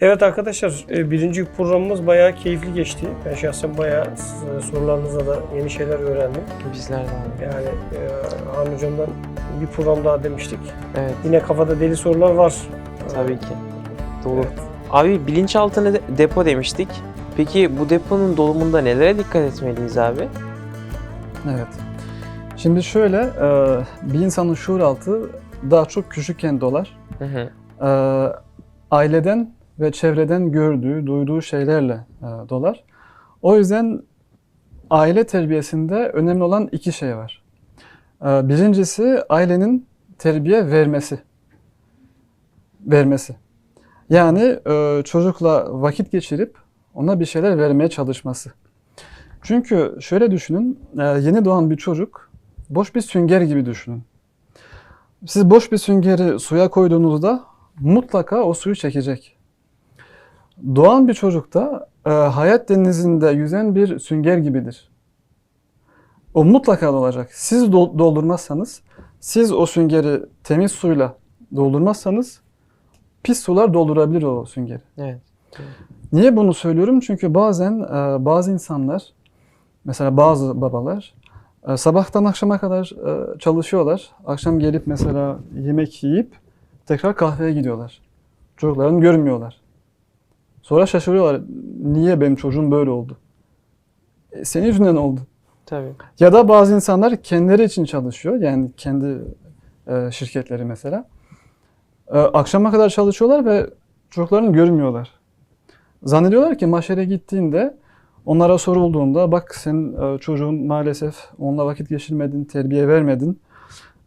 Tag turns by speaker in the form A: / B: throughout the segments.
A: Evet arkadaşlar e, birinci programımız bayağı keyifli geçti. Ben şahsen bayağı e, sorularınızda da yeni şeyler öğrendim.
B: Bizler de abi.
A: Yani e, Han Hocam'dan bir program daha demiştik.
B: Evet
A: Yine kafada deli sorular var.
B: tabii ki. Dolu.
A: Evet.
B: Abi bilinçaltına de- depo demiştik. Peki bu deponun dolumunda nelere dikkat etmeliyiz abi?
C: Evet. Şimdi şöyle, e, bir insanın şuur altı daha çok küçükken dolar.
B: Hı hı.
C: Aileden ve çevreden gördüğü, duyduğu şeylerle e, dolar. O yüzden aile terbiyesinde önemli olan iki şey var. E, birincisi ailenin terbiye vermesi. Vermesi. Yani e, çocukla vakit geçirip ona bir şeyler vermeye çalışması. Çünkü şöyle düşünün, e, yeni doğan bir çocuk boş bir sünger gibi düşünün. Siz boş bir süngeri suya koyduğunuzda mutlaka o suyu çekecek. Doğan bir çocuk da e, hayat denizinde yüzen bir sünger gibidir. O mutlaka dolacak. Siz dol- doldurmazsanız, siz o süngeri temiz suyla doldurmazsanız pis sular doldurabilir o süngeri.
B: Evet.
C: Niye bunu söylüyorum? Çünkü bazen e, bazı insanlar, mesela bazı babalar e, sabahtan akşama kadar e, çalışıyorlar. Akşam gelip mesela yemek yiyip tekrar kahveye gidiyorlar. Çocuklarını görmüyorlar. Sonra şaşırıyorlar. Niye benim çocuğum böyle oldu? E, senin yüzünden oldu.
B: Tabii.
C: Ya da bazı insanlar kendileri için çalışıyor. Yani kendi e, şirketleri mesela. E, akşama kadar çalışıyorlar ve çocuklarını görmüyorlar. Zannediyorlar ki maşere gittiğinde onlara sorulduğunda bak sen e, çocuğun maalesef onunla vakit geçirmedin, terbiye vermedin.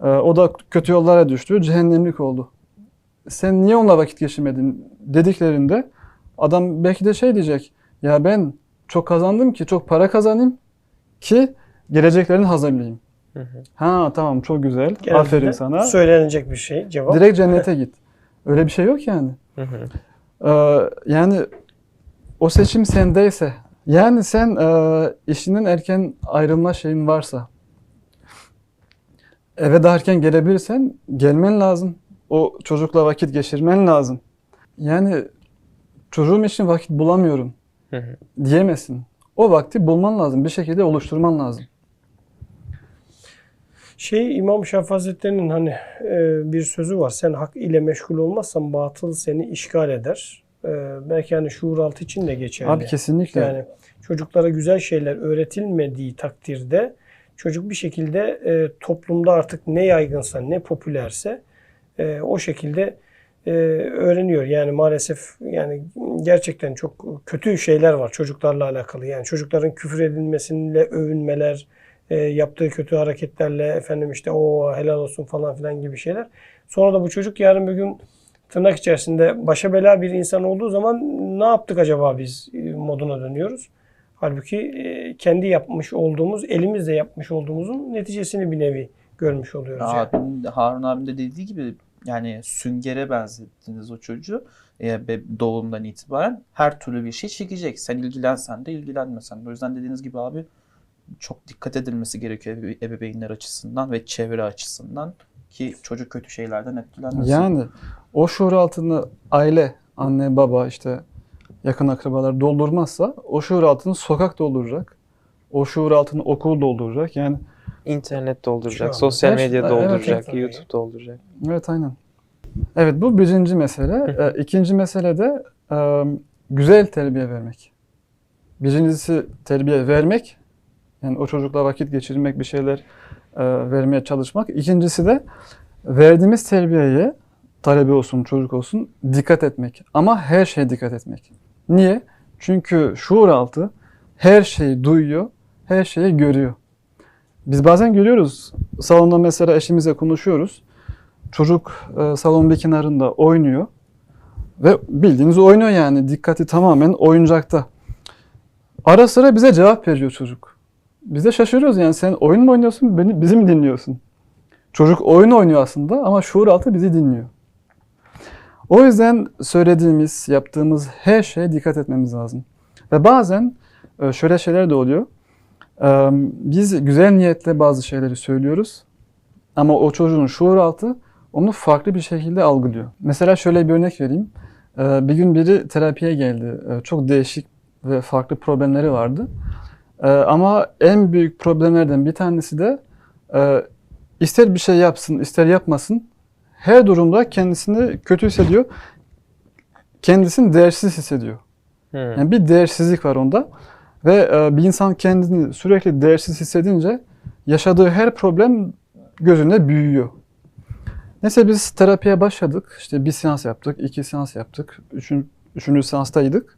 C: E, o da kötü yollara düştü, cehennemlik oldu. Sen niye onunla vakit geçirmedin dediklerinde adam belki de şey diyecek. Ya ben çok kazandım ki çok para kazanayım ki geleceklerini hazırlayayım.
B: Hı hı.
C: Ha tamam çok güzel.
A: Genelde
C: Aferin sana.
A: Söylenecek bir şey cevap.
C: Direkt cennete git. Öyle bir şey yok yani.
B: Hı hı.
C: Ee, yani o seçim sendeyse, yani sen e, işinden erken ayrılma şeyin varsa, eve daha erken gelebilirsen gelmen lazım. O çocukla vakit geçirmen lazım. Yani çocuğum için vakit bulamıyorum
B: Hı hı.
C: diyemezsin. O vakti bulman lazım. Bir şekilde oluşturman lazım.
A: Şey İmam Şafii Hazretleri'nin hani e, bir sözü var. Sen hak ile meşgul olmazsan batıl seni işgal eder. E, belki hani şuur altı için de geçerli.
C: Abi kesinlikle.
A: Yani çocuklara güzel şeyler öğretilmediği takdirde çocuk bir şekilde e, toplumda artık ne yaygınsa ne popülerse e, o şekilde e, öğreniyor. Yani maalesef yani gerçekten çok kötü şeyler var çocuklarla alakalı. Yani çocukların küfür edilmesiyle övünmeler, e, yaptığı kötü hareketlerle efendim işte o helal olsun falan filan gibi şeyler. Sonra da bu çocuk yarın bir gün tırnak içerisinde başa bela bir insan olduğu zaman ne yaptık acaba biz e, moduna dönüyoruz. Halbuki e, kendi yapmış olduğumuz, elimizle yapmış olduğumuzun neticesini bir nevi görmüş oluyoruz. yani.
D: Abim, de- Harun abim de dediği gibi yani süngere benzettiniz o çocuğu. E, doğumdan itibaren her türlü bir şey çekecek. Sen ilgilensen de ilgilenmesen de. O yüzden dediğiniz gibi abi çok dikkat edilmesi gerekiyor ebe- ebeveynler açısından ve çevre açısından ki çocuk kötü şeylerden etkilenmesin.
C: Yani o şuur altını aile, anne, baba işte yakın akrabalar doldurmazsa o şuur altını sokak dolduracak. O şuur altını okul dolduracak. Yani
B: İnternet dolduracak, sosyal
C: Evet,
B: medya
C: evet,
B: dolduracak,
A: tabii.
B: YouTube dolduracak.
C: evet aynen. Evet bu birinci mesele. Ee, ikinci mesele de e, güzel terbiye vermek. Birincisi terbiye vermek. Yani o çocukla vakit geçirmek, bir şeyler e, vermeye çalışmak. İkincisi de verdiğimiz terbiyeye talebe olsun, çocuk olsun dikkat etmek. Ama her şeye dikkat etmek. Niye? Çünkü şuur altı her şeyi duyuyor, her şeyi görüyor. Biz bazen görüyoruz. Salonda mesela eşimizle konuşuyoruz. Çocuk e, salonun bir kenarında oynuyor. Ve bildiğiniz oynuyor yani. Dikkati tamamen oyuncakta. Ara sıra bize cevap veriyor çocuk. Biz de şaşırıyoruz yani sen oyun mu oynuyorsun, beni, bizi mi dinliyorsun? Çocuk oyun oynuyor aslında ama şuur altı bizi dinliyor. O yüzden söylediğimiz, yaptığımız her şeye dikkat etmemiz lazım. Ve bazen e, şöyle şeyler de oluyor. Biz güzel niyetle bazı şeyleri söylüyoruz. Ama o çocuğun şuur altı onu farklı bir şekilde algılıyor. Mesela şöyle bir örnek vereyim. Bir gün biri terapiye geldi. Çok değişik ve farklı problemleri vardı. Ama en büyük problemlerden bir tanesi de ister bir şey yapsın, ister yapmasın her durumda kendisini kötü hissediyor. Kendisini değersiz hissediyor.
B: Hı.
C: Yani bir değersizlik var onda. Ve e, bir insan kendini sürekli değersiz hissedince yaşadığı her problem gözünde büyüyor. Neyse biz terapiye başladık. İşte bir seans yaptık, iki seans yaptık. Üçün, üçüncü seanstaydık.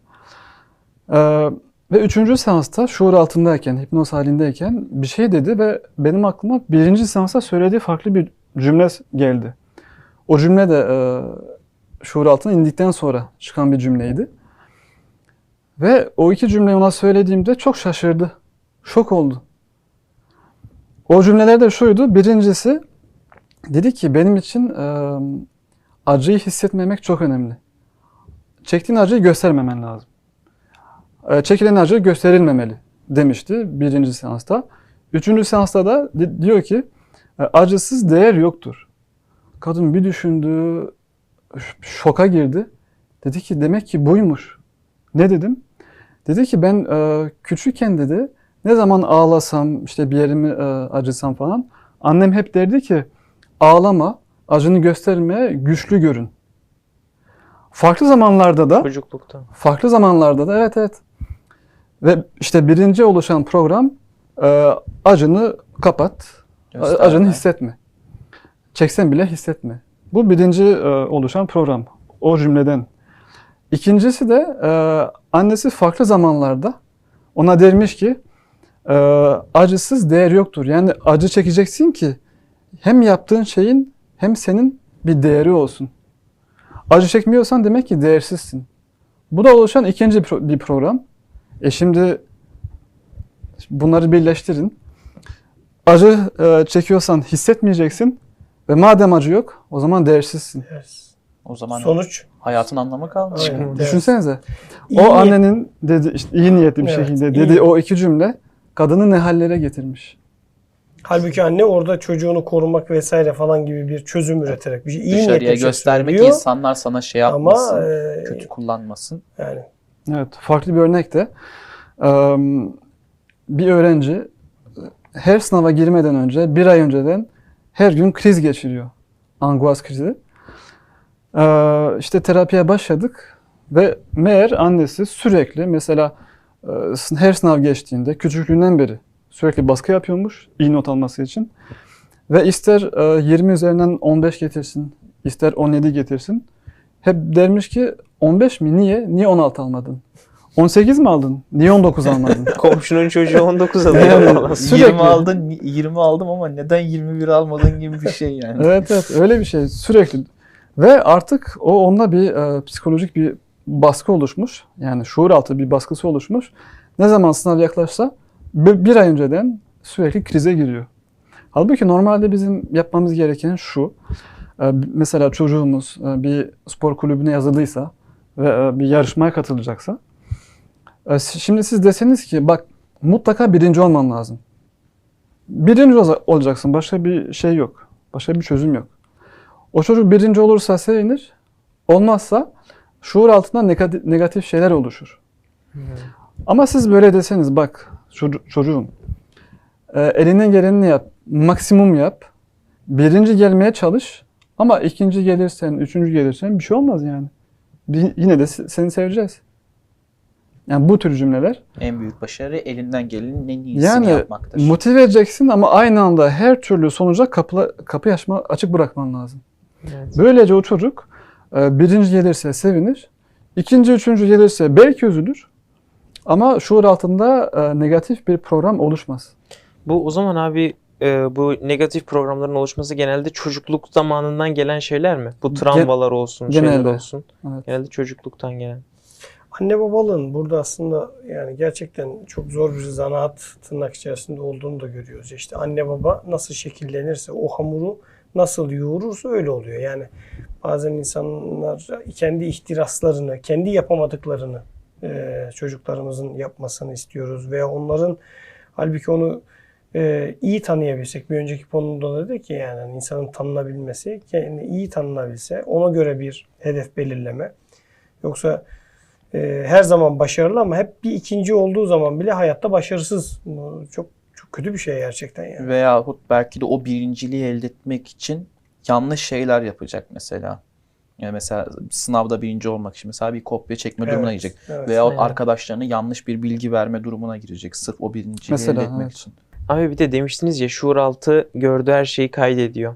C: Ee, ve üçüncü seansta şuur altındayken, hipnoz halindeyken bir şey dedi ve benim aklıma birinci seansta söylediği farklı bir cümle geldi. O cümle de e, şuur altına indikten sonra çıkan bir cümleydi. Ve o iki cümleyi ona söylediğimde çok şaşırdı. Şok oldu. O cümleler de şuydu. Birincisi dedi ki benim için e, acıyı hissetmemek çok önemli. Çektiğin acıyı göstermemen lazım. E, çekilen acı gösterilmemeli demişti birinci seansta. Üçüncü seansta da di- diyor ki acısız değer yoktur. Kadın bir düşündü, şoka girdi. Dedi ki demek ki buymuş. Ne dedim? Dedi ki ben e, küçükken dedi ne zaman ağlasam işte bir yerimi e, acısam falan annem hep derdi ki ağlama, acını gösterme, güçlü görün. Farklı zamanlarda da
B: Çocuklukta.
C: farklı zamanlarda da evet evet. Ve işte birinci oluşan program e, acını kapat,
D: Gösterme.
C: acını hissetme. Çeksen bile hissetme. Bu birinci e, oluşan program. O cümleden. İkincisi de e, annesi farklı zamanlarda ona dermiş ki e, acısız değer yoktur. Yani acı çekeceksin ki hem yaptığın şeyin hem senin bir değeri olsun. Acı çekmiyorsan demek ki değersizsin. Bu da oluşan ikinci bir program. E şimdi bunları birleştirin. Acı e, çekiyorsan hissetmeyeceksin ve madem acı yok o zaman değersizsin.
A: Evet.
D: O zaman
A: Sonuç.
D: hayatın anlamı kalmış.
A: Aynen. Evet.
C: Düşünsenize.
A: İyi
C: o
A: niyet-
C: annenin dedi işte iyi niyetli bir
A: Evet,
C: şekilde
A: iyi.
C: dediği o iki cümle kadını ne hallere getirmiş.
A: Halbuki anne orada çocuğunu korumak vesaire falan gibi bir çözüm üreterek bir şey iyi niyetle
D: Dışarıya göstermek
A: söylüyor.
D: insanlar sana şey
A: Ama
D: yapmasın,
A: e,
D: kötü kullanmasın.
A: yani
C: Evet, farklı bir örnek de eee, bir öğrenci her sınava girmeden önce bir ay önceden her gün kriz geçiriyor. Anguaz krizi. Eee işte terapiye başladık ve meğer annesi sürekli mesela eee, her sınav geçtiğinde küçüklüğünden beri sürekli baskı yapıyormuş iyi not alması için. Ve ister eee, 20 üzerinden 15 getirsin, ister 17 getirsin. Hep dermiş ki 15 mi? Niye? Niye 16 almadın? 18 mi aldın? Niye 19 almadın?
B: Komşunun çocuğu 19
C: Yani-
B: alıyor.
C: Sürekli.
D: 20 aldın, 20 aldım ama neden 21 almadın gibi bir şey yani.
C: evet evet öyle bir şey sürekli. Ve artık o onda bir e, psikolojik bir baskı oluşmuş. Yani şuur altı bir baskısı oluşmuş. Ne zaman sınav yaklaşsa bir, bir ay önceden sürekli krize giriyor. Halbuki normalde bizim yapmamız gereken şu. E, mesela çocuğumuz e, bir spor kulübüne yazıldıysa ve e, bir yarışmaya katılacaksa e, şimdi siz deseniz ki bak mutlaka birinci olman lazım. Birinci ola- olacaksın. Başka bir şey yok. Başka bir çözüm yok. O çocuk birinci olursa sevinir. Olmazsa şuur altında negatif, negatif şeyler oluşur. Ama siz böyle deseniz bak çocu- çocuğum e, elinden geleni yap. Maksimum yap. Birinci gelmeye çalış. Ama ikinci gelirsen, üçüncü gelirsen bir şey olmaz yani. Bir- yine de se- seni seveceğiz. Yani bu tür cümleler
D: En büyük başarı elinden gelenin en iyisini
C: yani
D: yapmaktır.
C: motive edeceksin ama aynı anda her türlü sonuca kapı, kapı açma, açık bırakman lazım.
B: Evet.
C: Böylece o çocuk e, birinci gelirse sevinir, ikinci, üçüncü gelirse belki üzülür ama şuur altında e, negatif bir program oluşmaz.
B: Bu o zaman abi e, bu negatif programların oluşması genelde çocukluk zamanından gelen şeyler mi? Bu travmalar olsun, şeyler
C: genelde.
B: olsun.
C: Evet.
B: Genelde çocukluktan gelen.
A: Anne babalığın burada aslında yani gerçekten çok zor bir zanaat tırnak içerisinde olduğunu da görüyoruz. İşte anne baba nasıl şekillenirse o hamuru nasıl yoğurursa öyle oluyor. Yani bazen insanlar kendi ihtiraslarını, kendi yapamadıklarını e, çocuklarımızın yapmasını istiyoruz veya onların halbuki onu e, iyi tanıyabilsek bir önceki konuda da dedik ki yani insanın tanınabilmesi, kendini iyi tanınabilse ona göre bir hedef belirleme Yoksa e, her zaman başarılı ama hep bir ikinci olduğu zaman bile hayatta başarısız. Çok kötü bir şey gerçekten yani.
D: Veyahut belki de o birinciliği elde etmek için yanlış şeyler yapacak mesela. Yani mesela sınavda birinci olmak için mesela bir kopya çekme durumuna
A: Evet,
D: girecek.
A: evet.
D: Veyahut
B: Aynen.
D: arkadaşlarına yanlış bir bilgi verme durumuna girecek. Sırf o birinciliği
C: Mesela,
D: elde etmek
C: evet.
D: için.
B: Abi bir de demiştiniz ya şuur altı gördüğü her şeyi kaydediyor.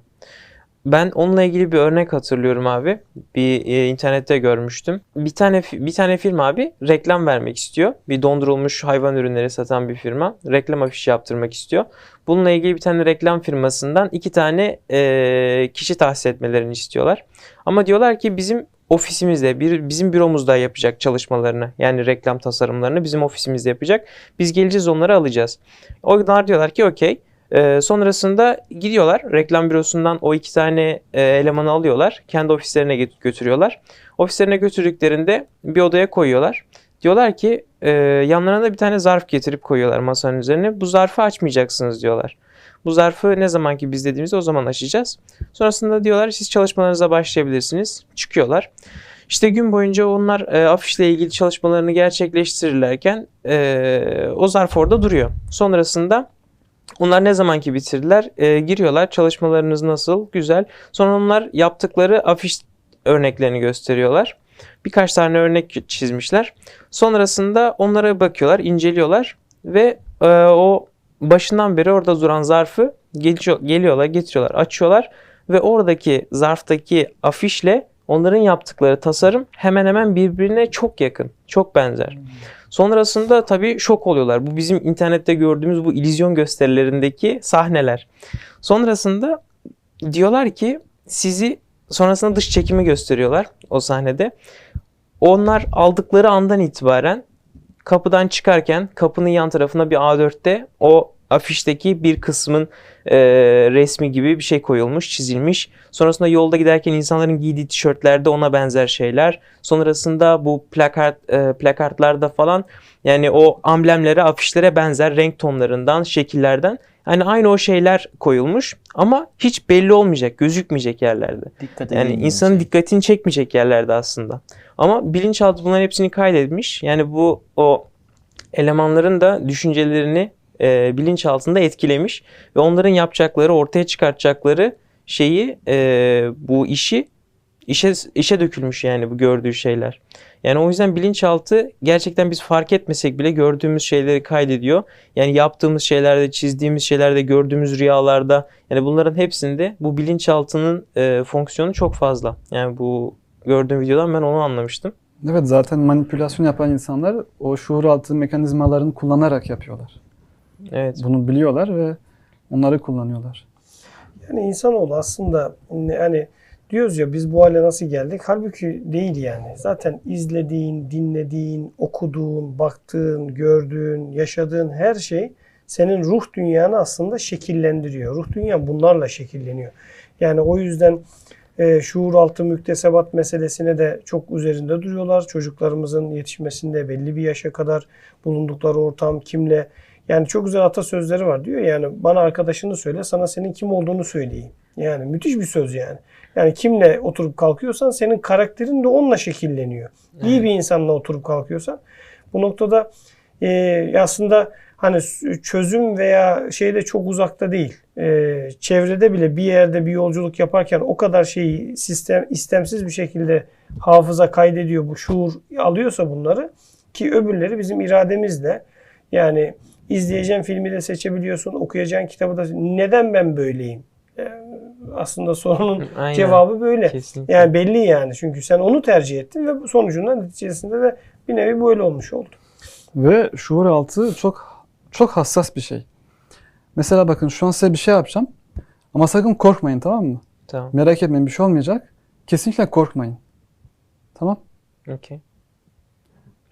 B: Ben onunla ilgili bir örnek hatırlıyorum abi. Bir e, internette görmüştüm. Bir tane bir tane firma abi reklam vermek istiyor. Bir dondurulmuş hayvan ürünleri satan bir firma reklam afişi yaptırmak istiyor. Bununla ilgili bir tane reklam firmasından iki tane e, kişi tahsis etmelerini istiyorlar. Ama diyorlar ki bizim ofisimizde, bir, bizim büromuzda yapacak çalışmalarını yani reklam tasarımlarını bizim ofisimizde yapacak. Biz geleceğiz onları alacağız. Onlar diyorlar ki okey. Ee, sonrasında gidiyorlar reklam bürosundan o iki tane e, elemanı alıyorlar. Kendi ofislerine götürüyorlar. Ofislerine götürdüklerinde bir odaya koyuyorlar. Diyorlar ki e, yanlarına da bir tane zarf getirip koyuyorlar masanın üzerine. Bu zarfı açmayacaksınız diyorlar. Bu zarfı ne zaman ki biz dediğimizde o zaman açacağız. Sonrasında diyorlar siz çalışmalarınıza başlayabilirsiniz. Çıkıyorlar. İşte gün boyunca onlar e, afişle ilgili çalışmalarını gerçekleştirirlerken e, o zarf orada duruyor. Sonrasında onlar ne zamanki bitirdiler e, giriyorlar çalışmalarınız nasıl güzel. Sonra onlar yaptıkları afiş örneklerini gösteriyorlar. Birkaç tane örnek çizmişler. Sonrasında onlara bakıyorlar, inceliyorlar ve e, o başından beri orada duran zarfı geliyor, geliyorlar, getiriyorlar, açıyorlar ve oradaki zarftaki afişle onların yaptıkları tasarım hemen hemen birbirine çok yakın, çok benzer. Sonrasında tabii şok oluyorlar. Bu bizim internette gördüğümüz bu illüzyon gösterilerindeki sahneler. Sonrasında diyorlar ki sizi sonrasında dış çekimi gösteriyorlar o sahnede. Onlar aldıkları andan itibaren kapıdan çıkarken kapının yan tarafına bir A4'te o afişteki bir kısmın e, resmi gibi bir şey koyulmuş, çizilmiş. Sonrasında yolda giderken insanların giydiği tişörtlerde ona benzer şeyler. Sonrasında bu plakart e, plakartlarda falan yani o amblemlere, afişlere benzer renk tonlarından, şekillerden yani aynı o şeyler koyulmuş ama hiç belli olmayacak, gözükmeyecek yerlerde.
D: Dikkat
B: Yani insanın dikkatini çekmeyecek yerlerde aslında. Ama bilinçaltı bunların hepsini kaydetmiş. Yani bu o elemanların da düşüncelerini e, bilinçaltında etkilemiş ve onların yapacakları, ortaya çıkartacakları şeyi, e, bu işi işe işe dökülmüş yani bu gördüğü şeyler. Yani o yüzden bilinçaltı gerçekten biz fark etmesek bile gördüğümüz şeyleri kaydediyor. Yani yaptığımız şeylerde, çizdiğimiz şeylerde, gördüğümüz rüyalarda yani bunların hepsinde bu bilinçaltının e, fonksiyonu çok fazla. Yani bu gördüğüm videodan ben onu anlamıştım.
C: Evet zaten manipülasyon yapan insanlar o şuur altı mekanizmalarını kullanarak yapıyorlar.
B: Evet.
C: Bunu biliyorlar ve onları kullanıyorlar.
A: Yani insanoğlu aslında yani diyoruz ya biz bu hale nasıl geldik? Halbuki değil yani. Zaten izlediğin, dinlediğin, okuduğun, baktığın, gördüğün, yaşadığın her şey senin ruh dünyanı aslında şekillendiriyor. Ruh dünyan bunlarla şekilleniyor. Yani o yüzden e, şuur altı müktesebat meselesine de çok üzerinde duruyorlar. Çocuklarımızın yetişmesinde belli bir yaşa kadar bulundukları ortam kimle yani çok güzel atasözleri var diyor yani bana arkadaşını söyle sana senin kim olduğunu söyleyeyim. Yani müthiş bir söz yani. Yani kimle oturup kalkıyorsan senin karakterin de onunla şekilleniyor. İyi bir insanla oturup kalkıyorsan bu noktada e, aslında hani çözüm veya şeyde çok uzakta değil. E, çevrede bile bir yerde bir yolculuk yaparken o kadar şeyi sistem istemsiz bir şekilde hafıza kaydediyor bu şuur alıyorsa bunları ki öbürleri bizim irademizle yani izleyeceğin filmi de seçebiliyorsun, okuyacağın kitabı da neden ben böyleyim? Yani aslında sorunun
B: Aynen.
A: cevabı böyle.
B: Kesinlikle.
A: Yani belli yani. Çünkü sen onu tercih ettin ve sonucunda neticesinde de bir nevi böyle olmuş oldu.
C: Ve şuur altı çok çok hassas bir şey. Mesela bakın şu an size bir şey yapacağım. Ama sakın korkmayın tamam mı?
B: Tamam.
C: Merak etmeyin bir şey olmayacak. Kesinlikle korkmayın. Tamam?
B: Okey.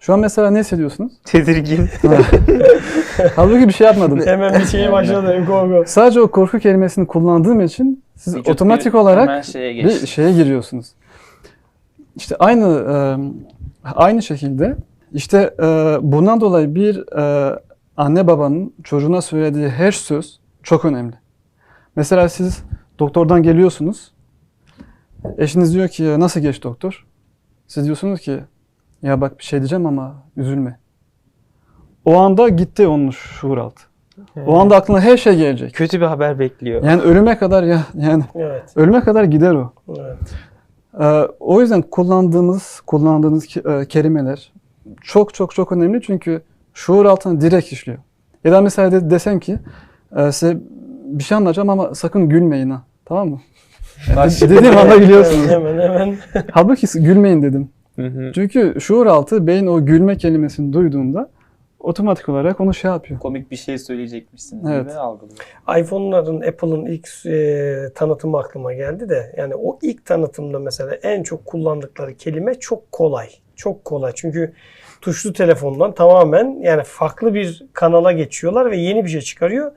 C: Şu an mesela ne hissediyorsunuz?
B: Tedirgin.
C: Halbuki bir şey yapmadım.
A: Hemen bir şeye başladı. Go go.
C: Sadece o korku kelimesini kullandığım için siz
D: Vücut
C: otomatik
D: bir-
C: olarak
D: şeye
C: bir şeye giriyorsunuz. İşte aynı aynı şekilde işte bundan dolayı bir anne babanın çocuğuna söylediği her söz çok önemli. Mesela siz doktordan geliyorsunuz. Eşiniz diyor ki nasıl geç doktor? Siz diyorsunuz ki Ya bak bir şey diyeceğim ama üzülme. O anda gitti onun şuur altı. O anda aklına her şey gelecek.
B: Kötü bir haber bekliyor.
C: Yani ölüme kadar ya yani
A: Evet.
C: ölüme kadar gider o.
A: evet.
C: Ee, o yüzden kullandığımız kullandığınız ke- e, kelimeler çok çok çok önemli çünkü şuur altına direkt işliyor. Ya da mesela de, desem ki e, size bir şey anlatacağım ama sakın gülmeyin ha. Tamam mı?
D: Bak
C: De- dediğim anda gülüyorsunuz.
A: Hemen hemen.
C: Halbuki gülmeyin dedim.
B: Hı hı.
C: Çünkü şuur altı beyin o gülme kelimesini duyduğunda otomatik olarak onu şey yapıyor.
D: komik bir şey söyleyecekmişsiniz
C: Evet.
D: gibi algılıyor.
A: iPhone'ların Apple'ın ilk e, tanıtımı aklıma geldi de yani o ilk tanıtımda mesela en çok kullandıkları kelime çok kolay. Çok kolay. Çünkü tuşlu telefondan tamamen yani farklı bir kanala geçiyorlar ve yeni bir şey çıkarıyor.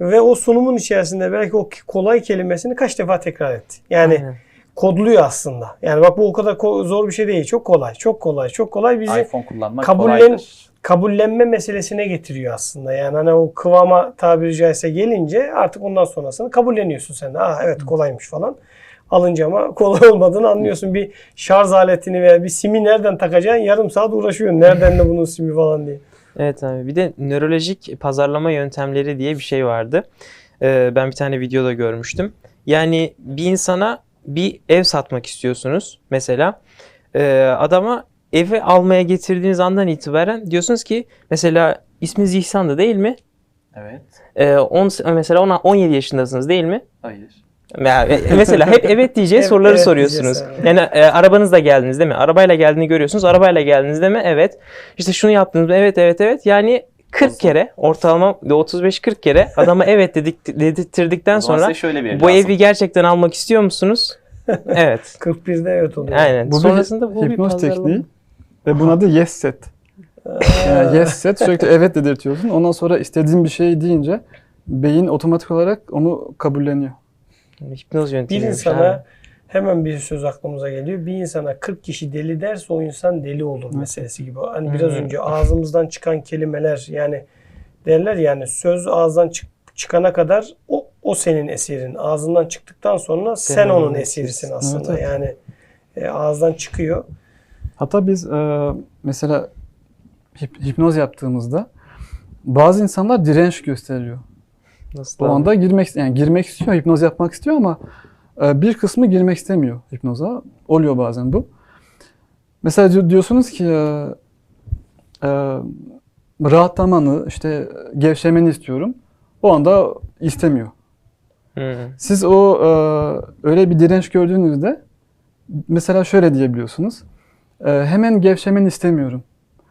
A: Ve o sunumun içerisinde belki o kolay kelimesini kaç defa tekrar etti. Yani
B: Aynen.
A: Kodluyor aslında. Yani bak bu o kadar ko- zor bir şey değil. Çok kolay, çok kolay, çok kolay. Bizi
D: iPhone kullanmak
A: kabullen-
D: kolaydır.
A: kabullenme meselesine getiriyor aslında. Yani hani o kıvama tabiri caizse gelince artık ondan sonrasını kabulleniyorsun sen. Aa evet kolaymış falan. Alınca ama kolay olmadığını anlıyorsun. Bir şarj aletini veya bir simi nereden takacaksın yarım saat uğraşıyorsun. Nereden de bunun simi falan diye.
B: Evet abi. Bir de nörolojik pazarlama yöntemleri diye bir şey vardı. Ee, ben bir tane videoda görmüştüm. Yani bir insana bir ev satmak istiyorsunuz mesela. Ee, adama evi almaya getirdiğiniz andan itibaren diyorsunuz ki mesela isminiz İhsan'dı değil mi?
D: Evet.
B: Ee, on, mesela ona 17 yaşındasınız değil mi?
D: Hayır.
B: E, mesela hep evet diyeceği
A: Evet,
B: soruları
A: evet
B: soruyorsunuz.
A: diyeceğiz,
B: Yani e, arabanızla geldiniz değil mi? Arabayla geldiğini görüyorsunuz. Arabayla geldiniz değil mi? Evet. İşte şunu yaptınız mı? Evet evet evet. Yani 40 kere ortalama 35-40 kere adama evet dedik dedirttirdikten sonra
D: şöyle bir ev
B: bu
D: lazım.
B: evi gerçekten almak istiyor musunuz? evet.
A: 41'de evet oluyor.
B: Aynen.
C: Bu
B: Sonrasında
C: bir
B: bu bir
C: hipnoz
B: pazarlama.
C: tekniği ve bunun adı yes set. Yani yes set sürekli evet dedirtiyorsun. Ondan sonra istediğin bir şey deyince beyin otomatik olarak onu kabulleniyor.
B: Hipnoz
A: Bir
B: yöntemi.
A: insana hemen bir söz aklımıza geliyor. Bir insana 40 kişi deli derse o insan deli olur meselesi gibi. Hani biraz
B: Hı.
A: önce ağzımızdan çıkan kelimeler yani derler yani söz ağızdan çık- çıkana kadar o, o senin esirin. Ağzından çıktıktan sonra sen,
B: Sen
A: onun esirisin. aslında.
C: Evet, evet.
A: Yani e, ağızdan çıkıyor.
C: Hatta biz e, mesela hip- hipnoz yaptığımızda bazı insanlar direnç gösteriyor.
B: Nasıl
C: O anda girmek yani girmek istiyor, hipnoz yapmak istiyor ama bir kısmı girmek istemiyor hipnoza. Oluyor bazen bu. Mesela di- diyorsunuz ki e, e, rahatlamanı, işte gevşemeni istiyorum. O anda istemiyor. Siz o e, öyle bir direnç gördüğünüzde mesela şöyle diyebiliyorsunuz. E, hemen gevşemeni istemiyorum.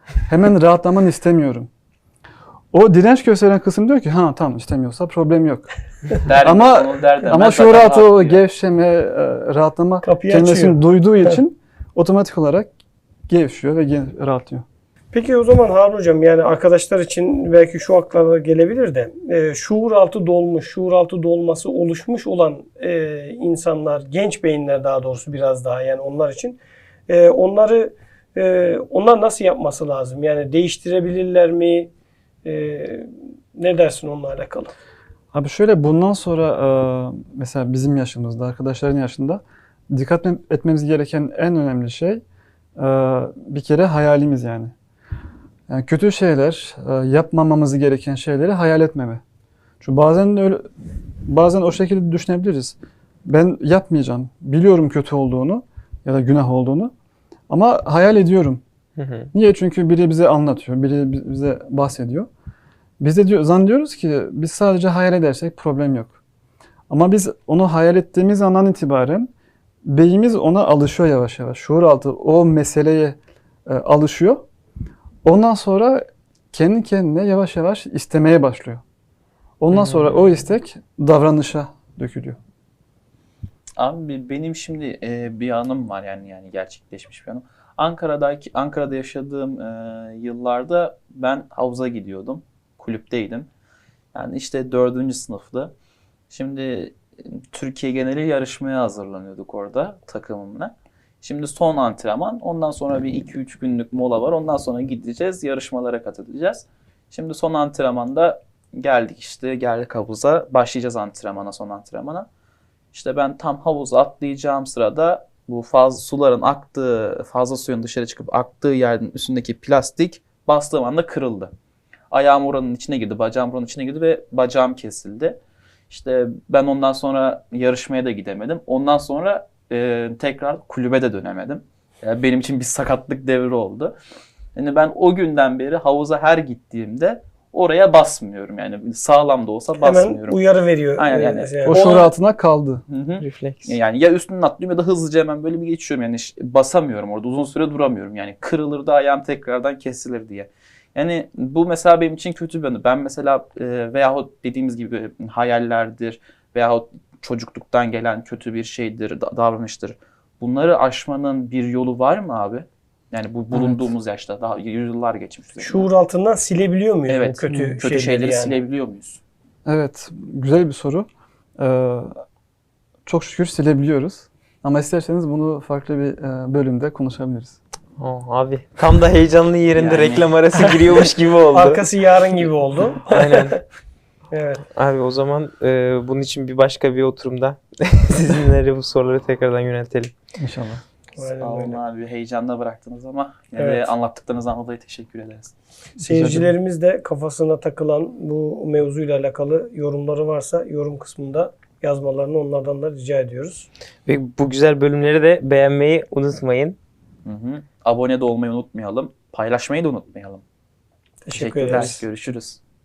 C: Hemen rahatlamanı istemiyorum. O direnç gösteren kısım diyor ki ha tamam istemiyorsa problem yok.
D: Der,
C: Ama-
D: der
C: Ama şu rahatı o gevşeme, e, rahatlama
A: Kapıyı
C: kelimesini
A: açıyor.
C: duyduğu için otomatik olarak gevşiyor ve rahatlıyor.
A: Peki o zaman Harun Hocam yani arkadaşlar için belki şu aklara gelebilir de e, şuur altı dolmuş, şuur altı dolması oluşmuş olan e, insanlar, genç beyinler daha doğrusu biraz daha yani onlar için e, onları e, onlar nasıl yapması lazım? Yani değiştirebilirler mi? E, ne dersin onunla alakalı?
C: Abi şöyle bundan sonra e, mesela bizim yaşımızda, arkadaşların yaşında dikkat etmemiz gereken en önemli şey e, bir kere hayalimiz yani. Yani kötü şeyler, e, yapmamamız gereken şeyleri hayal etmeme. Çünkü bazen öyle, bazen o şekilde düşünebiliriz. Ben yapmayacağım. Biliyorum kötü olduğunu ya da günah olduğunu ama hayal ediyorum.
B: Hı hı.
C: Niye? Çünkü biri bize anlatıyor, biri bi- bize bahsediyor. Biz de diyor, zannediyoruz ki biz sadece hayal edersek problem yok. Ama biz onu hayal ettiğimiz andan itibaren beynimiz ona alışıyor yavaş yavaş. Şuur altı o meseleye e, alışıyor. Ondan sonra kendi kendine yavaş yavaş istemeye başlıyor. Ondan sonra o istek davranışa dökülüyor.
D: Abi benim şimdi e, bir anım var yani yani gerçekleşmiş bir anım. Ankara'daki Ankara'da yaşadığım e, yıllarda ben havuza gidiyordum. Kulüpteydim. Yani işte dördüncü sınıfta. Şimdi e, Türkiye geneli yarışmaya hazırlanıyorduk orada takımımla. Şimdi son antrenman. Ondan sonra bir 2-3 günlük mola var. Ondan sonra gideceğiz. Yarışmalara katılacağız. Şimdi son antrenmanda geldik işte geldik havuza. Başlayacağız antrenmana son antrenmana. İşte ben tam havuza atlayacağım sırada bu fazla suların aktığı, fazla suyun dışarı çıkıp aktığı yerin üstündeki plastik bastığım anda kırıldı. Ayağım oranın içine girdi, bacağım oranın içine girdi ve bacağım kesildi. İşte ben ondan sonra yarışmaya da gidemedim. Ondan sonra e, tekrar kulübe de dönemedim. Yani benim için bir sakatlık devri oldu. Yani ben o günden beri havuza her gittiğimde oraya basmıyorum. Yani sağlam da olsa
A: Hemen
D: basmıyorum.
A: uyarı veriyor.
D: Aynen,
A: Ee,
D: yani.
A: mesela.
C: O şuur altına kaldı.
D: Hı hı.
B: Refleks.
D: Yani ya üstünden atlıyorum ya da hızlıca hemen böyle bir geçiyorum. Yani basamıyorum orada. Uzun süre duramıyorum. Yani kırılır da ayağım tekrardan kesilir diye. Yani bu mesela benim için kötü bir anı. Ben mesela e, veyahut dediğimiz gibi hayallerdir veyahut çocukluktan gelen kötü bir şeydir, da- davranıştır. Bunları aşmanın bir yolu var mı abi? Yani bu bulunduğumuz yaşta daha yüzyıllar geçmiş.
A: Şuur altından silebiliyor muyuz
D: evet,
A: bu kötü,
D: kötü, kötü şeyleri
A: yani?
D: silebiliyor muyuz?
C: Evet, güzel bir soru. Ee, çok şükür silebiliyoruz. Ama isterseniz bunu farklı bir e, bölümde konuşabiliriz.
B: Oh, abi tam da heyecanlı yerinde
D: Yani.
B: reklam arası giriyormuş gibi oldu.
A: Arkası yarın gibi oldu.
B: Aynen.
A: Evet.
B: Abi o zaman e, bunun için bir başka bir oturumda sizinle bu soruları tekrardan yöneltelim.
C: İnşallah.
A: Aynen
D: Sağ olun
A: öyle.
D: abi. Heyecanla bıraktınız ama yine
A: Evet.
D: de anlattıklarınızdan dolayı teşekkür ederiz.
A: Seyircilerimiz de kafasına takılan bu mevzuyla alakalı yorumları varsa yorum kısmında yazmalarını onlardan da rica ediyoruz.
B: Ve bu güzel bölümleri de beğenmeyi unutmayın.
D: Hı hı. Abone de olmayı unutmayalım. Paylaşmayı da unutmayalım.
A: Teşekkür
D: Teşekkürler.
A: ederiz.
D: Görüşürüz.